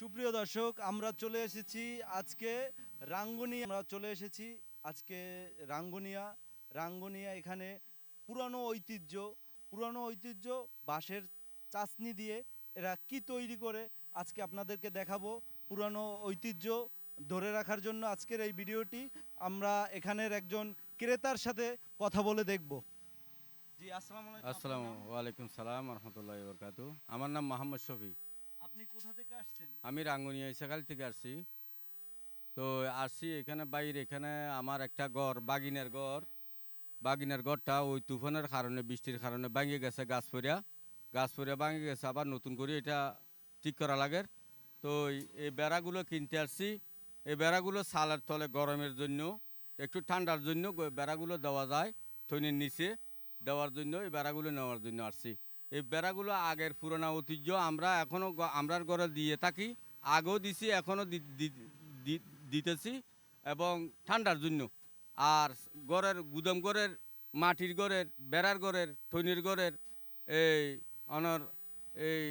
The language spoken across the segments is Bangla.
সুপ্রিয় দর্শক আমরা চলে এসেছি আজকে রাঙ্গুনিয়া। আমরা চলে এসেছি আজকে রাঙ্গুনিয়া। রাঙ্গুনিয়া এখানে পুরানো ঐতিহ্য পুরানো ঐতিহ্য বাঁশের চাসনি দিয়ে এরা কি তৈরি করে আজকে আপনাদেরকে দেখাবো। পুরানো ঐতিহ্য ধরে রাখার জন্য আজকের এই ভিডিওটি আমরা এখানের একজন ক্রেতার সাথে কথা বলে দেখব। জি আসসালামু আলাইকুম আসসালামু নাম? ওয়ালাইকুম সালাম রহমতুল্লাহ বরকাতু আমার নাম মোহাম্মদ শফি আমি রাঙ্গুনিয়া ইসাকাল থেকে আসছি। তো আসছি এখানে বাইরে, এখানে আমার একটা ঘর, বাগিনের ঘর। বাগিনের ঘরটা ওই তুফানের কারণে, বৃষ্টির কারণে ভাঙে গেছে গাছ পরিয়া গাছ পরিয়া ভাঙে গেছে, আবার নতুন করে এটা ঠিক করা লাগে। তো এই বেড়াগুলো কিনতে আসছি। এই বেড়াগুলো সালের তলে গরমের জন্য, একটু ঠান্ডার জন্য বেড়াগুলো দেওয়া যায় থৈনের নিচে দেওয়ার জন্য, এই বেড়াগুলো নেওয়ার জন্য আসছি। এই বেড়াগুলো আগের পুরোনো ঐতিহ্য আমরা এখনও আমরার ঘরে দিয়ে থাকি। আগেও দিছি এখনও দিতেছি এবং ঠান্ডার জন্য। আর ঘরের গুদাম ঘরের, মাটির ঘরের, বেড়ার ঘরের থৈনির ঘরের, এই অনর, এই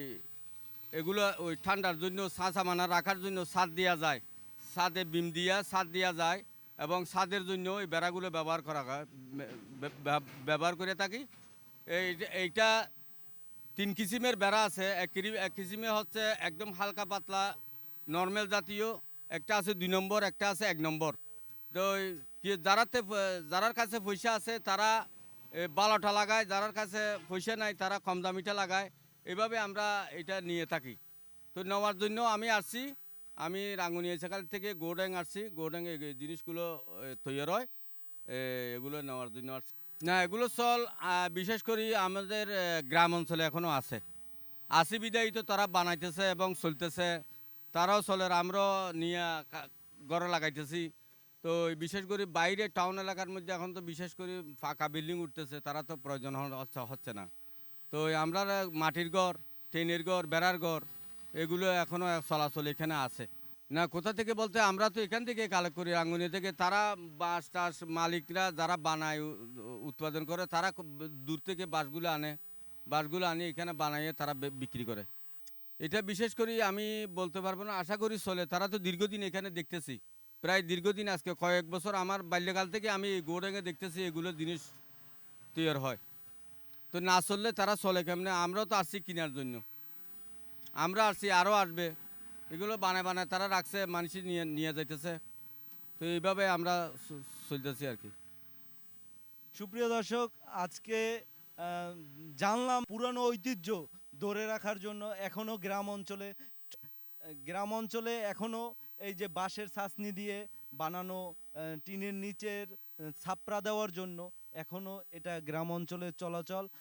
এগুলো ওই ঠান্ডার জন্য মানা রাখার জন্য ছাদ দেওয়া যায়। ছাদে বিম দিয়া ছাদ দেওয়া যায় এবং ছাদের জন্য এই বেড়াগুলো ব্যবহার করা ব্যবহার করে থাকি। এই এইটা তিন কিসিমের বেড়া আছে। এক এক কিসিমে হচ্ছে একদম হালকা পাতলা নর্মাল জাতীয়। একটা আছে দুই নম্বর একটা আছে এক নম্বর। তো যারাতে যারার কাছে পয়সা আছে তারা এ, বারোটা লাগায়। যারার কাছে পয়সা নাই তারা কম দামিটা লাগায়। এভাবে আমরা এটা নিয়ে থাকি। তো নেওয়ার জন্য আমি আসছি। আমি রাঙ্গুনিয়া সেখান থেকে গোড্যাং আসছি। গোড্যাং জিনিসগুলো তৈরি হয়। এগুলো নেওয়ার জন্য আসছি। না, এগুলো চল বিশেষ করে আমাদের গ্রাম অঞ্চলে এখনও আছে। আসি বিদায়ী তো তারা বানাইতেছে এবং চলতেছে, তারাও চলে আমরাও নিয়ে গড়ে লাগাইতেছি। তো বিশেষ করে বাইরে টাউন এলাকার মধ্যে এখন তো বিশেষ করে ফাঁকা বিল্ডিং উঠতেছে, তারা তো প্রয়োজন হচ্ছে- না। তো আমরা মাটির ঘর, টেনের ঘর, বেড়ার ঘর, এগুলো এখনও চলাচল এখানে আছে। না, কোথা থেকে বলতে, আমরা তো এখান থেকে কালেক্ট করি রাঙ্গুনিয়া থেকে। তারা বাঁশ টাস মালিকরা যারা বানায় উৎপাদন করে, তারা দূর থেকে বাঁশগুলো আনে। বাঁশগুলো আনি এখানে বানাইয়ে তারা বিক্রি করে। এটা বিশেষ করে আমি বলতে পারব না, আশা করি চলে। তারা তো দীর্ঘদিন এখানে দেখতেছি। প্রায় দীর্ঘদিন আজকে, কয়েক বছর আমার বাল্যকাল থেকে আমি গৌড়াঙ্গে দেখতেছি, এগুলো জিনিস তৈরি হয়। তো না চললে তারা চলে কেমনে? আমরাও তো আসছি কেনার জন্য। আমরা আসছি, আরও আসবে। এগুলো বানায় বানায় তারা রাখছে মানুষ নিয়ে নিয়ে যাইতেছে। তো এইভাবে আমরা চলতেছি আর কি। সুপ্রিয় দর্শক, আজকে জানলাম পুরানো ঐতিহ্য ধরে রাখার জন্য এখনও গ্রাম অঞ্চলে গ্রাম অঞ্চলে এখনও এই যে বাঁশের ছাসনি দিয়ে বানানো টিনের নিচের ছাপড়া দেওয়ার জন্য এখনও এটা গ্রাম অঞ্চলে চলাচল